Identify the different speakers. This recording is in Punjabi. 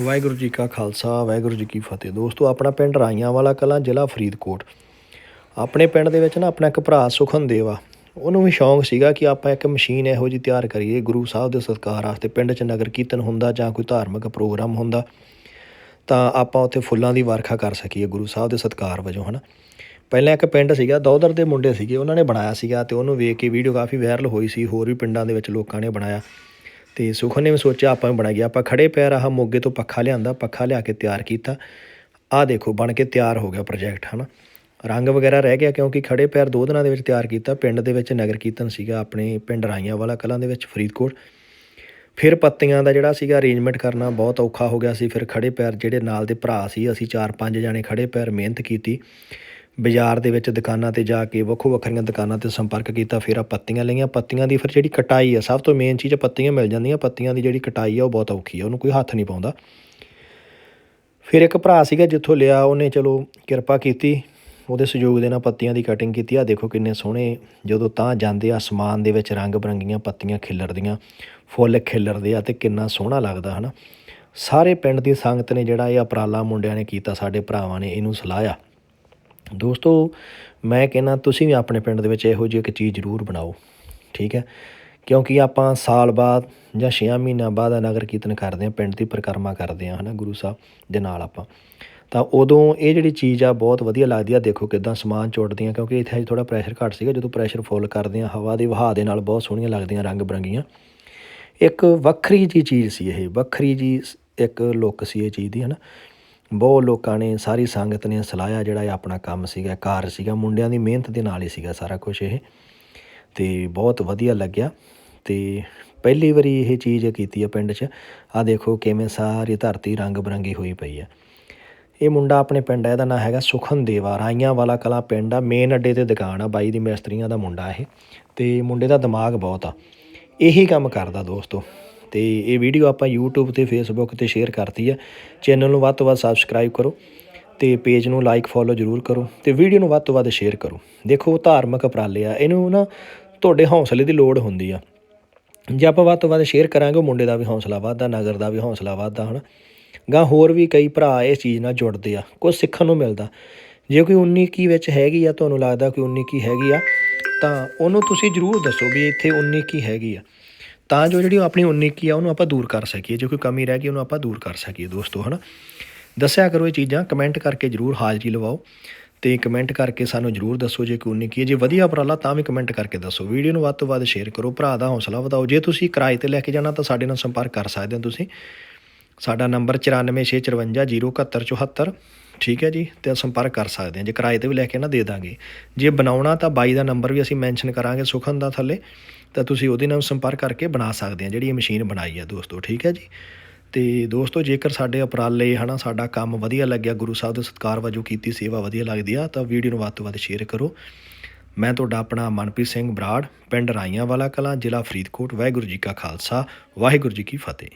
Speaker 1: ਵਾਹਿਗੁਰੂ ਜੀ ਕਾ ਖਾਲਸਾ, ਵਾਹਿਗੁਰੂ ਜੀ ਕੀ ਫਤਿਹ। ਦੋਸਤੋ, ਆਪਣਾ ਪਿੰਡ ਰਾਈਆਂ ਵਾਲਾ ਕਲਾਂ, ਜ਼ਿਲ੍ਹਾ ਫਰੀਦਕੋਟ। ਆਪਣੇ ਪਿੰਡ ਦੇ ਵਿੱਚ ਨਾ ਆਪਣਾ ਇੱਕ ਭਰਾ ਸੁਖਨ ਦੇਵਾ ਉਹਨੂੰ ਵੀ ਸ਼ੌਂਕ ਸੀਗਾ ਕਿ ਆਪਾਂ ਇੱਕ ਮਸ਼ੀਨ ਇਹੋ ਜਿਹੀ ਤਿਆਰ ਕਰੀਏ, ਗੁਰੂ ਸਾਹਿਬ ਦੇ ਸਤਿਕਾਰ ਵਾਸਤੇ। ਪਿੰਡ 'ਚ ਨਗਰ ਕੀਰਤਨ ਹੁੰਦਾ ਜਾਂ ਕੋਈ ਧਾਰਮਿਕ ਪ੍ਰੋਗਰਾਮ ਹੁੰਦਾ, ਤਾਂ ਆਪਾਂ ਉੱਥੇ ਫੁੱਲਾਂ ਦੀ ਵਰਖਾ ਕਰ ਸਕੀਏ ਗੁਰੂ ਸਾਹਿਬ ਦੇ ਸਤਿਕਾਰ ਵਜੋਂ, ਹਨਾ? ਪਹਿਲਾਂ ਇੱਕ ਪਿੰਡ ਸੀਗਾ, ਦੌਦਰ ਦੇ ਮੁੰਡੇ ਸੀਗੇ, ਉਹਨਾਂ ਨੇ ਬਣਾਇਆ ਸੀਗਾ ਤੇ ਉਹਨੂੰ ਵੇਖ ਕੇ ਵੀਡੀਓ ਕਾਫੀ ਵਾਇਰਲ ਹੋਈ ਸੀ, ਹੋਰ ਵੀ ਪਿੰਡਾਂ ਦੇ ਵਿੱਚ ਲੋਕਾਂ ਨੇ ਬਣਾਇਆ। ਤੇ ਸੁਖਨ ਨੇ ਵੀ ਸੋਚਿਆ, ਆਪਾਂ ਵੀ ਗਿਆ ਆਪਾਂ ਖੜੇ ਪੈਰ ਆਹ ਮੋਗੇ ਤੋਂ ਪੱਖਾ ਲਿਆਂਦਾ, ਪੱਖਾ ਲਿਆ ਕੇ ਤਿਆਰ ਕੀਤਾ। ਆਹ ਦੇਖੋ, ਬਣ ਕੇ ਤਿਆਰ ਹੋ ਗਿਆ ਪ੍ਰੋਜੈਕਟ ਹਨਾ। ਰੰਗ ਵਗੈਰਾ ਰਹਿ ਗਿਆ ਕਿਉਂਕਿ ਖੜੇ ਪੈਰ ਦੋ ਦਿਨਾਂ ਦੇ ਵਿੱਚ ਤਿਆਰ ਕੀਤਾ। ਪਿੰਡ ਦੇ ਵਿੱਚ ਨਗਰ ਕੀਰਤਨ ਸੀਗਾ ਆਪਣੇ ਪਿੰਡ ਰਾਈਆਂ ਵਾਲਾ ਕਲਾਂ ਦੇ ਵਿੱਚ, ਫਰੀਦਕੋਟ। ਫਿਰ ਪੱਤੀਆਂ ਦਾ ਜਿਹੜਾ ਸੀਗਾ ਅਰੇਂਜਮੈਂਟ ਕਰਨਾ ਬਹੁਤ ਔਖਾ ਹੋ ਗਿਆ ਸੀ। ਫਿਰ ਖੜੇ ਪੈਰ ਜਿਹੜੇ ਨਾਲ ਦੇ ਭਰਾ ਸੀ, ਅਸੀਂ ਚਾਰ ਪੰਜ ਜਾਣੇ ਖੜੇ ਪੈਰ ਮਿਹਨਤ ਕੀਤੀ। ਬਾਜ਼ਾਰ ਦੇ ਵਿੱਚ ਦੁਕਾਨਾਂ ਤੇ ਜਾ ਕੇ ਵੱਖੋ ਵੱਖਰੀਆਂ ਦੁਕਾਨਾਂ ਤੇ ਸੰਪਰਕ ਕੀਤਾ, ਫਿਰ ਆ ਪੱਤੀਆਂ ਲਈਆਂ। ਪੱਤੀਆਂ ਦੀ ਫਿਰ ਜਿਹੜੀ ਕਟਾਈ ਆ, ਸਭ ਤੋਂ ਮੇਨ ਚੀਜ਼ ਪੱਤੀਆਂ ਮਿਲ ਜਾਂਦੀਆਂ। ਪੱਤੀਆਂ ਦੀ ਜਿਹੜੀ ਕਟਾਈ ਆ, ਉਹ ਬਹੁਤ ਔਖੀ ਆ, ਉਹਨੂੰ ਕੋਈ ਹੱਥ ਨਹੀਂ ਪਾਉਂਦਾ। ਫਿਰ ਇੱਕ ਭਰਾ ਸੀਗਾ ਜਿੱਥੋਂ ਲਿਆ, ਉਹਨੇ ਚਲੋ ਕਿਰਪਾ ਕੀਤੀ। ਉਹਦੇ ਸਹਿਯੋਗ ਦੇ ਨਾਲ ਪੱਤੀਆਂ ਦੀ ਕਟਿੰਗ ਕੀਤੀ। ਆ ਦੇਖੋ ਕਿੰਨੇ ਸੋਹਣੇ, ਜਦੋਂ ਤਾਂ ਜਾਂਦੇ ਆ, ਅਸਮਾਨ ਦੇ ਵਿੱਚ ਰੰਗ ਬਰੰਗੀਆਂ ਪੱਤੀਆਂ ਖਿਲਰਦੀਆਂ, ਫੁੱਲ ਖਿਲਰਦੇ ਆ ਤੇ ਕਿੰਨਾ ਸੋਹਣਾ ਲੱਗਦਾ, ਹਨਾ। ਸਾਰੇ ਪਿੰਡ ਦੀ ਸੰਗਤ ਨੇ ਜਿਹੜਾ ਇਹ ਅਪਰਾਲਾ ਮੁੰਡਿਆਂ ਨੇ ਕੀਤਾ, ਸਾਡੇ ਭਰਾਵਾਂ ਨੇ ਇਹਨੂੰ ਸਲਾਹਿਆ। ਦੋਸਤੋ, ਮੈਂ ਕਹਿੰਦਾ ਤੁਸੀਂ ਵੀ ਆਪਣੇ ਪਿੰਡ ਦੇ ਵਿੱਚ ਇਹੋ ਜਿਹੀ ਇੱਕ ਚੀਜ਼ ਜ਼ਰੂਰ ਬਣਾਓ, ਠੀਕ ਹੈ? ਕਿਉਂਕਿ ਆਪਾਂ ਸਾਲ ਬਾਅਦ ਜਾਂ 6 ਮਹੀਨਿਆਂ ਬਾਅਦ ਆ ਨਗਰ ਕੀਰਤਨ ਕਰਦੇ ਹਾਂ, ਪਿੰਡ ਦੀ ਪਰਿਕਰਮਾ ਕਰਦੇ ਹਾਂ, ਹਨਾ, ਗੁਰੂ ਸਾਹਿਬ ਦੇ ਨਾਲ ਆਪਾਂ। ਤਾਂ ਉਦੋਂ ਇਹ ਜਿਹੜੀ ਚੀਜ਼ ਆ ਬਹੁਤ ਵਧੀਆ ਲੱਗਦੀ ਆ, ਦੇਖੋ ਕਿਦਾਂ ਸਮਾਨ ਚੋੜਦੀਆਂ ਕਿਉਂਕਿ ਇੱਥੇ ਥੋੜਾ ਪ੍ਰੈਸ਼ਰ ਘੱਟ ਸੀਗਾ, ਜਦੋਂ ਪ੍ਰੈਸ਼ਰ ਫੁੱਲ ਕਰਦੇ ਆ ਹਵਾ ਦੇ ਵਹਾਅ ਦੇ ਨਾਲ ਬਹੁਤ ਸੋਹਣੀਆਂ ਲੱਗਦੀਆਂ ਰੰਗ ਬਰੰਗੀਆਂ ਇੱਕ ਵੱਖਰੀ ਜੀ ਚੀਜ਼ ਸੀ ਇਹ, ਵੱਖਰੀ ਜੀ ਇੱਕ ਲੁੱਕ ਸੀ ਇਹ ਚੀਜ਼ ਦੀ, ਹਨਾ। ਬਹੁਤ ਲੋਕਾਂ ਨੇ ਸਾਰੀ ਸੰਗਤ ਨੇ ਸਲਾਹਿਆ ਜਿਹੜਾ ਇਹ ਆਪਣਾ ਕੰਮ ਸੀਗਾ, ਕਾਰ ਸੀਗਾ, ਮੁੰਡਿਆਂ ਦੀ ਮਿਹਨਤ ਦੇ ਨਾਲ ਹੀ ਸੀਗਾ ਸਾਰਾ ਕੁਝ ਇਹ। ਤੇ ਬਹੁਤ ਵਧੀਆ ਲੱਗਿਆ। ਤੇ ਪਹਿਲੀ ਵਾਰੀ ਇਹ ਚੀਜ਼ ਕੀਤੀ ਆ ਪਿੰਡ 'ਚ। ਆ ਦੇਖੋ ਕਿਵੇਂ ਸਾਰੀ ਧਰਤੀ ਰੰਗ ਬਰੰਗੀ ਹੋਈ ਪਈ ਆ। ਇਹ ਮੁੰਡਾ ਆਪਣੇ ਪਿੰਡ ਆ, ਇਹਦਾ ਨਾਂ ਹੈਗਾ ਸੁਖਨ ਦੇਵਾ। ਰਾਈਆਂ ਵਾਲਾ ਕਲਾ ਪਿੰਡ ਆ, ਮੇਨ ਅੱਡੇ ਤੇ ਦੁਕਾਨ ਆ, ਬਾਈ ਦੀ ਮਿਸਤਰੀਆਂ ਦਾ ਮੁੰਡਾ ਇਹ। ਤੇ ਮੁੰਡੇ ਦਾ ਦਿਮਾਗ ਬਹੁਤ ਆ। ਇਹੀ ਕੰਮ ਕਰਦਾ ਦੋਸਤੋ। ਤੇ ਇਹ ਵੀਡੀਓ ਆਪਾਂ YouTube ਤੇ Facebook ਤੇ ਸ਼ੇਅਰ ਕਰਤੀ ਆ। ਚੈਨਲ ਨੂੰ ਵੱਧ ਤੋਂ ਵੱਧ ਸਬਸਕ੍ਰਾਈਬ ਕਰੋ ਤੇ ਪੇਜ ਨੂੰ ਲਾਈਕ ਫੋਲੋ ਜ਼ਰੂਰ ਕਰੋ ਤੇ ਵੀਡੀਓ ਨੂੰ ਵੱਧ ਤੋਂ ਵੱਧ ਸ਼ੇਅਰ ਕਰੋ। ਦੇਖੋ ਧਾਰਮਿਕ ਉਪਰਾਲੇ ਆ, ਇਹਨੂੰ ਨਾ ਤੁਹਾਡੇ ਹੌਸਲੇ ਦੀ ਲੋੜ ਹੁੰਦੀ ਆ। ਜੇ ਆਪਾਂ ਵੱਧ ਤੋਂ ਵੱਧ ਸ਼ੇਅਰ ਕਰਾਂਗੇ ਮੁੰਡੇ ਦਾ ਵੀ ਹੌਸਲਾ ਵੱਧਦਾ, ਨਗਰ ਦਾ ਵੀ ਹੌਸਲਾ ਵੱਧਦਾ, ਹਨਾ? ਗਾਂ ਹੋਰ ਵੀ ਕਈ ਭਰਾ ਇਸ ਚੀਜ਼ ਨਾਲ ਜੁੜਦੇ ਆ ਕੁਝ ਸਿੱਖਣ ਨੂੰ ਮਿਲਦਾ। ਜੇ ਕੋਈ 19 ਕੀ ਵਿੱਚ ਹੈਗੀ ਆ, ਤੁਹਾਨੂੰ ਲੱਗਦਾ ਕੋਈ 19 ਕੀ ਹੈਗੀ ਆ, ਤਾਂ ਉਹਨੂੰ ਤੁਸੀਂ ਜਰੂਰ ਦੱਸੋ ਵੀ ਇੱਥੇ 19 ਕੀ ਹੈਗੀ ਆ। ਤਾਂ ਜੋ ਜਿਹੜੀ ਆਪਣੀ 19 ਕੀ ਆ, ਉਹਨੂੰ ਆਪਾਂ ਦੂਰ ਕਰ ਸਕੀਏ। ਜੇ ਕੋਈ ਕਮੀ ਰਹਿ ਗਈ, ਉਹਨੂੰ ਆਪਾਂ ਦੂਰ ਕਰ ਸਕੀਏ ਦੋਸਤੋ, ਹਨਾ? ਦੱਸਿਆ ਕਰੋ ਇਹ ਚੀਜ਼ਾਂ ਕਮੈਂਟ ਕਰਕੇ ਜਰੂਰ ਹਾਜ਼ਰੀ ਲਵਾਓ ਤੇ ਕਮੈਂਟ ਕਰਕੇ ਸਾਨੂੰ ਜਰੂਰ ਦੱਸੋ ਜੇ ਕੋਈ 19 ਕੀ ਹੈ ਜੇ ਵਧੀਆ ਉਪਰਾਲਾ ਤਾਂ ਵੀ ਕਮੈਂਟ ਕਰਕੇ ਦੱਸੋ। ਵੀਡੀਓ ਨੂੰ ਵੱਧ ਤੋਂ ਵੱਧ ਸ਼ੇਅਰ ਕਰੋ, ਭਰਾ ਦਾ ਹੌਸਲਾ ਵਧਾਓ। ਜੇ ਤੁਸੀਂ ਕਿਰਾਏ ਤੇ ਲੈ ਕੇ ਜਾਣਾ ਤਾਂ ਸਾਡੇ ਨਾਲ ਸੰਪਰਕ ਕਰ ਸਕਦੇ ਹੋ ਤੁਸੀਂ। ਸਾਡਾ ਨੰਬਰ 9465407174 ਠੀਕ ਹੈ ਜੀ, ਤੇ ਸੰਪਰਕ ਕਰ ਸਕਦੇ ਹਾਂ। ਜੇ ਕਿਰਾਏ ਤੇ ਵੀ ਲੈ ਕੇ ਨਾ ਦੇ ਦਾਂਗੇ। ਜੇ ਬਣਾਉਣਾ ਤਾਂ ਬਾਈ ਦਾ ਨੰਬਰ ਵੀ ਅਸੀਂ ਮੈਂਸ਼ਨ ਕਰਾਂਗੇ ਸੁਖਨ ਦਾ ਥੱਲੇ, ਤਾਂ ਤੁਸੀਂ ਉਹਦੇ ਨਾਲ ਸੰਪਰਕ ਕਰਕੇ ਬਣਾ ਸਕਦੇ ਆ ਜਿਹੜੀ ਇਹ ਮਸ਼ੀਨ ਬਣਾਈ ਆ ਦੋਸਤੋ, ਠੀਕ ਹੈ ਜੀ। ਤੇ ਦੋਸਤੋ, ਜੇਕਰ ਸਾਡੇ ਉਪਰਾਲੇ, ਹਨਾ, ਸਾਡਾ ਕੰਮ ਵਧੀਆ ਲੱਗਿਆ, ਗੁਰੂ ਸਾਹਿਬ ਦੇ ਸਤਿਕਾਰ ਵਜੋਂ ਕੀਤੀ ਸੇਵਾ ਵਧੀਆ ਲੱਗਦੀ ਆ, ਤਾਂ ਵੀਡੀਓ ਨੂੰ ਵੱਧ ਤੋਂ ਵੱਧ ਸ਼ੇਅਰ ਕਰੋ। ਮੈਂ ਤੁਹਾਡਾ ਆਪਣਾ ਮਨਪ੍ਰੀਤ ਸਿੰਘ ਬਰਾੜ, ਪਿੰਡ ਰਾਈਆਂ ਵਾਲਾ ਕਲਾਂ, ਜ਼ਿਲ੍ਹਾ ਫਰੀਦਕੋਟ, ਵਾਹਿਗੁਰੂ ਜੀ ਕਾ ਖਾਲਸਾ, ਵਾਹਿਗੁਰੂ ਜੀ ਕੀ ਫਤਿਹ।